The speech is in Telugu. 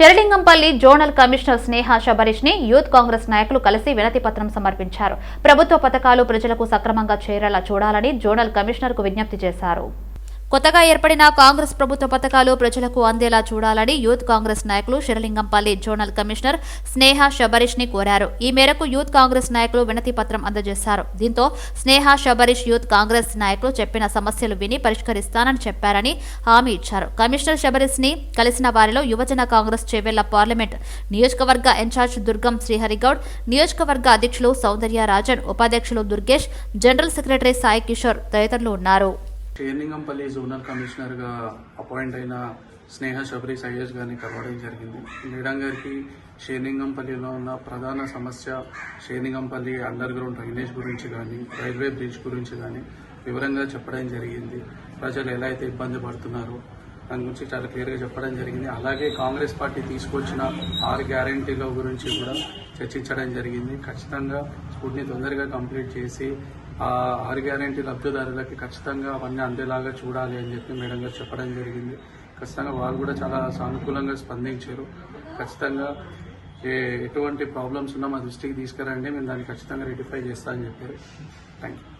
శరలింగంపల్లి జోనల్ కమిషనర్ స్నేహ శబరీష్ని యూత్ కాంగ్రెస్ నాయకులు కలిసి వినతి పత్రం సమర్పించారు. ప్రభుత్వ పథకాలు ప్రజలకు సక్రమంగా చేరేలా చూడాలని జోనల్ కమిషనర్కు విజ్ఞప్తి చేశారు. కొత్తగా ఏర్పడిన కాంగ్రెస్ ప్రభుత్వ పథకాలు ప్రజలకు అందేలా చూడాలని యూత్ కాంగ్రెస్ నాయకులు శిరలింగంపల్లి జోనల్ కమిషనర్ స్నేహ శబరీష్ని కోరారు. ఈ మేరకు యూత్ కాంగ్రెస్ నాయకులు వినతి పత్రం అందజేశారు. దీంతో స్నేహ షబరీష్ యూత్ కాంగ్రెస్ నాయకులు చెప్పిన సమస్యలు విని పరిష్కరిస్తానని చెప్పారని హామీ ఇచ్చారు. కమిషనర్ శబరీష్ని కలిసిన వారిలో యువజన కాంగ్రెస్ చేవెళ్ళ పార్లమెంట్ నియోజకవర్గ ఇన్ఛార్జ్ దుర్గం శ్రీహరిగౌడ్ నియోజకవర్గ అధ్యక్షులు సౌందర్య రాజన్ ఉపాధ్యక్షులు దుర్గేష్ జనరల్ సెక్రటరీ సాయి కిషోర్ తదితరులు ఉన్నారు. చేర్నింగంపల్లి జోనల్ కమిషనర్గా అపాయింట్ అయిన స్నేహ శబరి సయ్యజ్ గారిని కలవడం జరిగింది. మేడం గారికి షేర్నింగంపల్లిలో ఉన్న ప్రధాన సమస్య షేర్నింగంపల్లి అండర్ గ్రౌండ్ డ్రైనేజ్ గురించి కానీ రైల్వే బ్రిడ్జ్ గురించి కానీ వివరంగా చెప్పడం జరిగింది. ప్రజలు ఎలా అయితే ఇబ్బంది పడుతున్నారో దాని గురించి చాలా క్లియర్గా చెప్పడం జరిగింది. అలాగే కాంగ్రెస్ పార్టీ తీసుకొచ్చిన ఆరు గ్యారంటీల గురించి కూడా చర్చించడం జరిగింది. ఖచ్చితంగా స్కూల్ని తొందరగా కంప్లీట్ చేసి ఆ ఆరు గ్యారంటీ లబ్ధిదారులకి ఖచ్చితంగా అవన్నీ అందేలాగా చూడాలి అని చెప్పి మేడం గారు చెప్పడం జరిగింది. ఖచ్చితంగా వాళ్ళు కూడా చాలా సానుకూలంగా స్పందించారు. ఖచ్చితంగా ఏ ఎటువంటి ప్రాబ్లమ్స్ ఉన్నా మా దృష్టికి తీసుకురండి. మేము దాన్ని ఖచ్చితంగా రెటిఫై చేస్తా అని చెప్పారు. Thank you